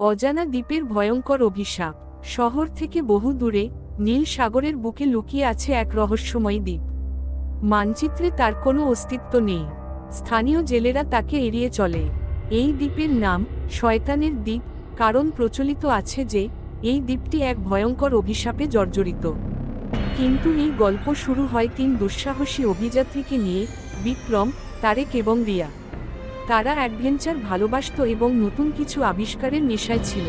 অজানা দ্বীপের ভয়ঙ্কর অভিশাপ। শহর থেকে বহু দূরে নীল সাগরের বুকে লুকিয়ে আছে এক রহস্যময় দ্বীপ। মানচিত্রে তার কোনো অস্তিত্ব নেই। স্থানীয় জেলেরা তাকে এড়িয়ে চলে। এই দ্বীপের নাম শয়তানের দ্বীপ, কারণ প্রচলিত আছে যে, এই দ্বীপটি এক ভয়ঙ্কর অভিশাপে জর্জরিত। কিন্তু এই গল্প শুরু হয় তিন দুঃসাহসী অভিযাত্রীকে নিয়ে, বিক্রম, তারেক এবং রিয়া। তারা অ্যাডভেঞ্চার ভালোবাসত এবং নতুন কিছু আবিষ্কারের নেশায় ছিল।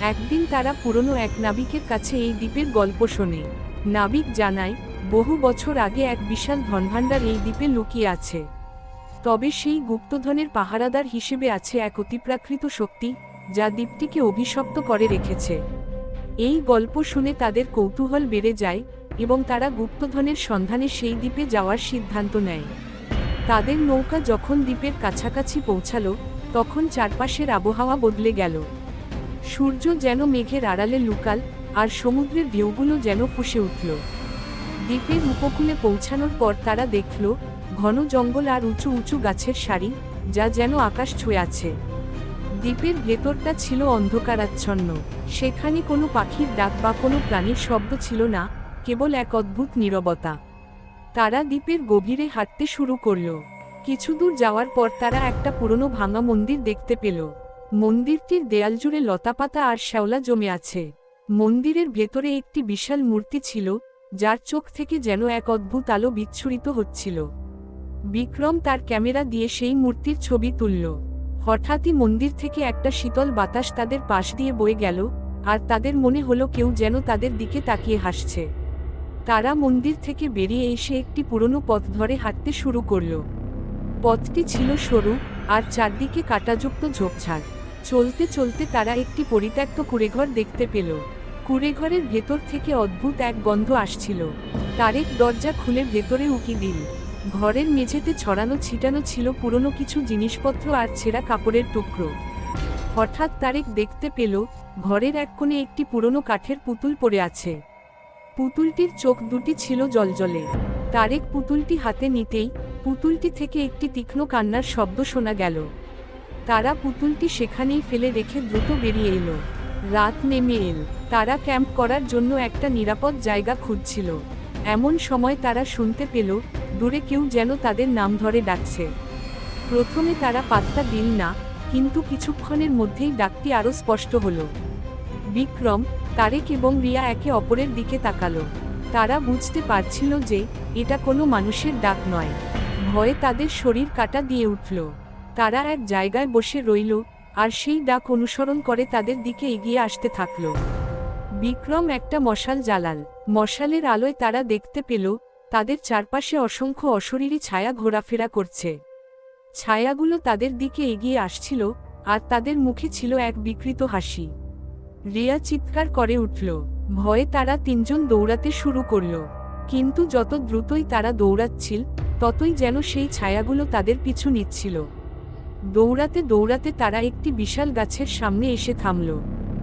একদিন তারা পুরনো এক নাবিকের কাছে এই দ্বীপের গল্প শোনে। নাবিক জানায়, বহু বছর আগে এক বিশাল ধনভাণ্ডার এই দ্বীপে লুকিয়ে আছে। তবে সেই গুপ্তধনের পাহারাদার হিসেবে আছে এক অতিপ্রাকৃত শক্তি, যা দ্বীপটিকে অভিশপ্ত করে রেখেছে। এই গল্প শুনে তাদের কৌতূহল বেড়ে যায় এবং তারা গুপ্তধনের সন্ধানে সেই দ্বীপে যাওয়ার সিদ্ধান্ত নেয়। তাদের নৌকা যখন দ্বীপের কাছাকাছি পৌঁছালো, তখন চারপাশের আবহাওয়া বদলে গেল। সূর্য যেন মেঘের আড়ালে লুকাল, আর সমুদ্রের ঢেউগুলো যেন ফুসে উঠল। দ্বীপের উপকূলে পৌঁছানোর পর তারা দেখল, ঘন জঙ্গল আর উঁচু উঁচু গাছের সারি, যা যেন আকাশ ছুঁয়ে আছে। দ্বীপের ভেতরটা ছিল অন্ধকারাচ্ছন্ন। সেখানে কোনো পাখির ডাক বা কোনো প্রাণীর শব্দ ছিল না, কেবল এক অদ্ভুত নীরবতা। তারা দ্বীপের গভীরে হাঁটতে শুরু করল। কিছু দূর যাওয়ার পর তারা একটা পুরনো ভাঙা মন্দির দেখতে পেল। মন্দিরটির দেয়াল জুড়ে লতাপাতা আর শ্যাওলা জমে আছে। মন্দিরের ভেতরে একটি বিশাল মূর্তি ছিল, যার চোখ থেকে যেন এক অদ্ভুত আলো বিচ্ছুরিত হচ্ছিল। বিক্রম তার ক্যামেরা দিয়ে সেই মূর্তির ছবি তুলল। হঠাৎই মন্দির থেকে একটা শীতল বাতাস তাদের পাশ দিয়ে বয়ে গেল, আর তাদের মনে হলো কেউ যেন তাদের দিকে তাকিয়ে হাসছে। তারা মন্দির থেকে বেরিয়ে এসে একটি পুরনো পথ ধরে হাঁটতে শুরু করল। পথটি ছিল সরু আর চারদিকে কাটাযুক্ত ঝোপঝাড়। চলতে চলতে তারা একটি পরিত্যক্ত কুড়েঘর দেখতে পেল। কুড়েঘরের ভেতর থেকে অদ্ভুত এক গন্ধ আসছিল। তারেক দরজা খুলে ভেতরে উকি দিল। ঘরের মেঝেতে ছড়ানো ছিটানো ছিল পুরনো কিছু জিনিসপত্র আর ছেঁড়া কাপড়ের টুকরো। হঠাৎ তারেক দেখতে পেল, ঘরের এক কোণে একটি পুরনো কাঠের পুতুল পড়ে আছে। পুতুলটির চোখ দুটি ছিল জলজলে। তারেক পুতুলটি হাতে নিতেই পুতুলটি থেকে একটি তীক্ষ্ণ কান্নার শব্দ শোনা গেল। তারা পুতুলটি সেখানেই ফেলে রেখে দ্রুত বেরিয়ে এলো। রাত নেমে এল। তারা ক্যাম্প করার জন্য একটা নিরাপদ জায়গা খুঁজছিল। এমন সময় তারা শুনতে পেল, দূরে কেউ যেন তাদের নাম ধরে ডাকছে। প্রথমে তারা পাত্তা দিল না, কিন্তু কিছুক্ষণের মধ্যেই ডাকটি আরও স্পষ্ট হলো। বিক্রম, তারেক এবং রিয়া একে অপরের দিকে তাকালো। তারা বুঝতে পারছিল যে, এটা কোনো মানুষের ডাক নয়। ভয়ে তাদের শরীর কাটা দিয়ে উঠল। তারা এক জায়গায় বসে রইল, আর সেই ডাক অনুসরণ করে তাদের দিকে এগিয়ে আসতে থাকল। বিক্রম একটা মশাল জ্বালাল। মশালের আলোয় তারা দেখতে পেল, তাদের চারপাশে অসংখ্য অশরীরী ছায়া ঘোরাফেরা করছে। ছায়াগুলো তাদের দিকে এগিয়ে আসছিল, আর তাদের মুখে ছিল এক বিকৃত হাসি। রিয়া চিৎকার করে উঠল। ভয়ে তারা তিনজন দৌড়াতে শুরু করল। কিন্তু যত দ্রুতই তারা দৌড়াচ্ছিল, ততই যেন সেই ছায়াগুলো তাদের পিছু নিচ্ছিল। দৌড়াতে দৌড়াতে তারা একটি বিশাল গাছের সামনে এসে থামল।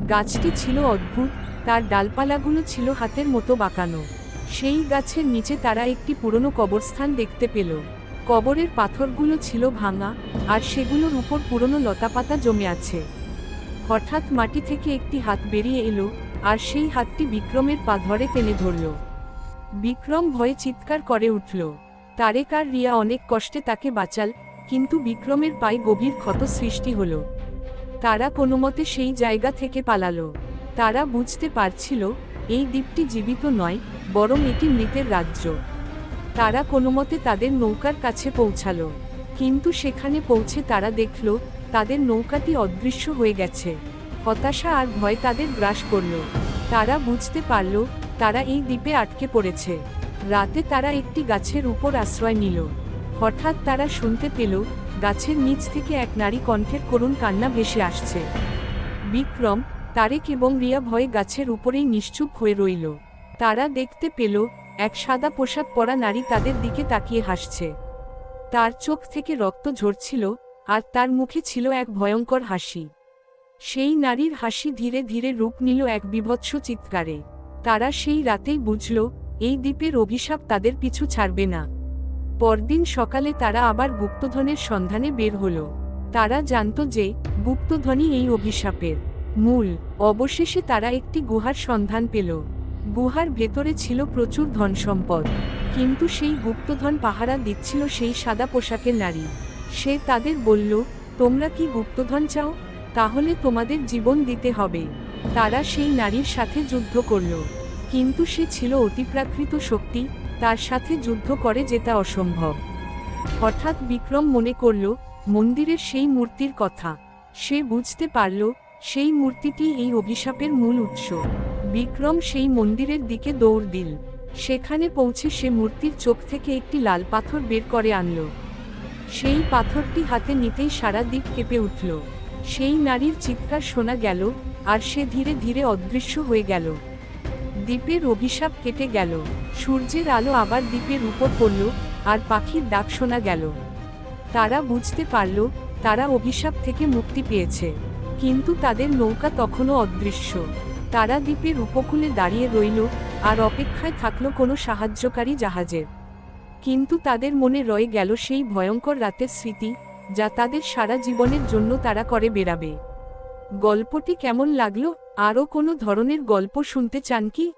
গাছটি ছিল অদ্ভুত, তার ডালপালাগুলো ছিল হাতের মতো বাঁকানো। সেই গাছের নিচে তারা একটি পুরনো কবরস্থান দেখতে পেল। কবরের পাথরগুলো ছিল ভাঙা, আর সেগুলোর উপর পুরনো লতাপাতা জমে আছে। হঠাৎ মাটি থেকে একটি হাত বেরিয়ে এলো, আর সেই হাতটি বিক্রমের পা ধরে টেনে ধরল। বিক্রম ভয়ে চিৎকার করে উঠল, তারেক আর রিয়া অনেক কষ্টে তাকে বাঁচাল, কিন্তু বিক্রমের পায়ে গভীর ক্ষত সৃষ্টি হল। তারা কোনোমতে সেই জায়গা থেকে পালালো। তারা বুঝতে পারছিল, এই দ্বীপটি জীবিত নয়, বরং এটি মৃতের রাজ্য। তারা কোনোমতে তাদের নৌকার কাছে পৌঁছালো, কিন্তু সেখানে পৌঁছে তারা দেখল তাদের নৌকাটি অদৃশ্য হয়ে গেছে। হতাশা আর ভয় তাদের গ্রাস করল। তারা বুঝতে পারল, তারা এই দ্বীপে আটকে পড়েছে। রাতে তারা একটি গাছের উপর আশ্রয় নিল। হঠাৎ তারা শুনতে পেল, গাছের নিচ থেকে এক নারী কণ্ঠের করুণ কান্না ভেসে আসছে। বিক্রম, তারেক এবং রিয়া ভয়ে গাছের উপরেই নিশ্চুপ হয়ে রইল। তারা দেখতে পেল, এক সাদা পোশাক পরা নারী তাদের দিকে তাকিয়ে হাসছে। তার চোখ থেকে রক্ত ঝরছিল আর তার মুখে ছিল এক ভয়ঙ্কর হাসি। সেই নারীর হাসি ধীরে ধীরে রূপ নিল এক বিভৎস চিৎকারে। তারা সেই রাতেই বুঝল, এই দ্বীপের অভিশাপ তাদের পিছু ছাড়বে না। পরদিন সকালে তারা আবার গুপ্তধনের সন্ধানে বের হল। তারা জানত যে, গুপ্তধনই এই অভিশাপের মূল। অবশেষে তারা একটি গুহার সন্ধান পেল। গুহার ভেতরে ছিল প্রচুর ধনসম্পদ। কিন্তু সেই গুপ্তধন পাহারা দিচ্ছিল সেই সাদা পোশাকের নারী। সে তাদের বলল, তোমরা কি গুপ্তধন চাও? তাহলে তোমাদের জীবন দিতে হবে। তারা সেই নারীর সাথে যুদ্ধ করল। কিন্তু সে ছিল অতিপ্রাকৃত শক্তি, তার সাথে যুদ্ধ করে যেটা অসম্ভব। হঠাৎ বিক্রম মনে করল, মন্দিরের সেই মূর্তির কথা। সে বুঝতে পারল, সেই মূর্তিটি এই অভিশাপের মূল উৎস। বিক্রম সেই মন্দিরের দিকে দৌড় দিল। সেখানে পৌঁছে সে মূর্তির চোখ থেকে একটি লাল পাথর বের করে আনল। সেই পাথরটি হাতে নিতেই সারা দ্বীপ কেঁপে উঠল। সেই নারীর চিৎকার শোনা গেল, আর সে ধীরে ধীরে অদৃশ্য হয়ে গেল। দ্বীপের অভিশাপ কেটে গেল, সূর্যের আলো আবার দ্বীপের উপর পড়ল, আর পাখির ডাক শোনা গেল। তারা বুঝতে পারল, তারা অভিশাপ থেকে মুক্তি পেয়েছে। কিন্তু তাদের নৌকা তখনও অদৃশ্য। তারা দ্বীপের উপকূলে দাঁড়িয়ে রইল, আর অপেক্ষায় থাকল কোনো সাহায্যকারী জাহাজের। কিন্তু তাদের মনে রয়ে গেল সেই ভয়ঙ্কর রাতের স্মৃতি, যা তাদের সারা জীবনের জন্য তারা করে বেড়াবে। গল্পটি কেমন লাগল? আরও কোনো ধরনের গল্প শুনতে চান কি?